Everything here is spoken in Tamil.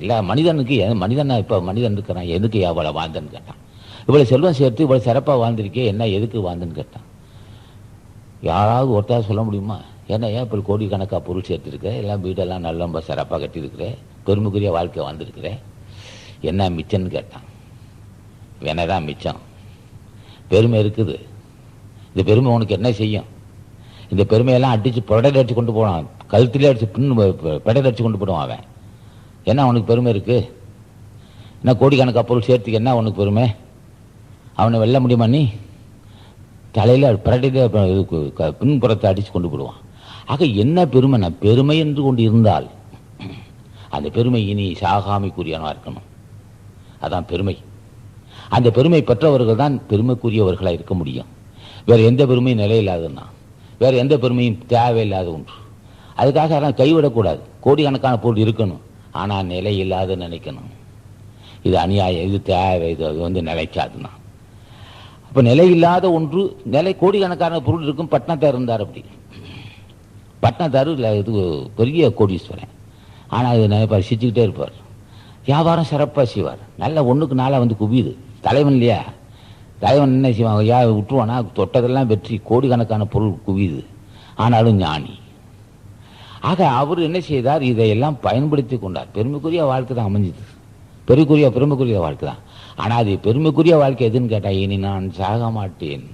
இல்லை மனிதனுக்கு மனிதனா இப்போ மனிதன் இருக்கிறான் எதுக்கு அவளை வாழ்ந்தன்னு கேட்டான். இவ்வளோ செல்வம் சேர்த்து இவ்வளோ சிறப்பாக வாழ்ந்திருக்கே என்ன எதுக்கு வாழ்ந்துன்னு கேட்டான். யாராவது ஒருத்தர் சொல்ல முடியுமா? ஏன்னா ஏன் இப்போ கோடிக்கணக்காக பொருள் சேர்த்துருக்கேன் எல்லாம் வீடெல்லாம் நல்ல ரொம்ப சிறப்பாக கட்டியிருக்கிறேன் பெருமைக்குரிய வாழ்க்கை வாழ்ந்துருக்கிறேன் என்ன மிச்சம்னு கேட்டான். வேணதான் மிச்சம். பெருமை இருக்குது. இந்த பெருமை உனக்கு என்ன செய்யும்? இந்த பெருமையெல்லாம் அடித்து புடலை அடிச்சு கொண்டு போனான். கழுத்திலே அடித்து பின் பெடல் அடிச்சு கொண்டு போடுவான் அவன். என்ன அவனுக்கு பெருமை இருக்குது என்ன கோடிக்கணக்காக பொருள் சேர்த்துக்கு என்ன அவனுக்கு பெருமை? அவனை வெல்ல முடியுமா நீ? தலையில் பிரட்டிட்டு பின்புறத்தை அடித்து கொண்டு போடுவான். ஆக என்ன பெருமை பெருமை என்று கொண்டு இருந்தால் அந்த பெருமை இனி சாகாமைக்குரியவனாக இருக்கணும். அதான் பெருமை. அந்த பெருமை பெற்றவர்கள் தான் பெருமைக்குரியவர்களாக இருக்க முடியும். வேறு எந்த பெருமையும் நிலையில்லாதுன்னா வேறு எந்த பெருமையும் தேவையில்லாத ஒன்று. அதுக்காக அதான் கைவிடக்கூடாது. கோடிக்கணக்கான பொருள் இருக்கணும். ஆனால் நிலை இல்லாத நினைக்கணும். இது அநியாயம் இது தேவை இது அது வந்து நிலைக்காதுன்னா. அப்போ நிலை இல்லாத ஒன்று நிலை கோடிக்கணக்கான பொருள் இருக்கும் பட்னத்தார் இருந்தார் அப்படி. பட்னத்தார் இல்லை இது பெரிய கோடீஸ்வரன். ஆனால் இது நினைப்பார் சிரிச்சுக்கிட்டே இருப்பார். வியாபாரம் சிறப்பாக செய்வார். நல்ல ஒன்றுக்கு நாளாக வந்து குவியுது. தலைவன் இல்லையா? தலைவன் என்ன செய்வான்? யா விட்டுருவானா? தொட்டதெல்லாம் வெற்றி கோடிக்கணக்கான பொருள் குவியுது. ஆனாலும் ஞானி. ஆக அவர் என்ன செய்தார்? இதையெல்லாம் பயன்படுத்தி கொண்டார். பெருமைக்குரிய வாழ்க்கை தான் அமைஞ்சது. பெருமைக்குரிய பெருமைக்குரிய வாழ்க்கை தான். ஆனால் அது பெருமைக்குரிய வாழ்க்கை எதுன்னு கேட்டால் இனி நான் சாக மாட்டேன்.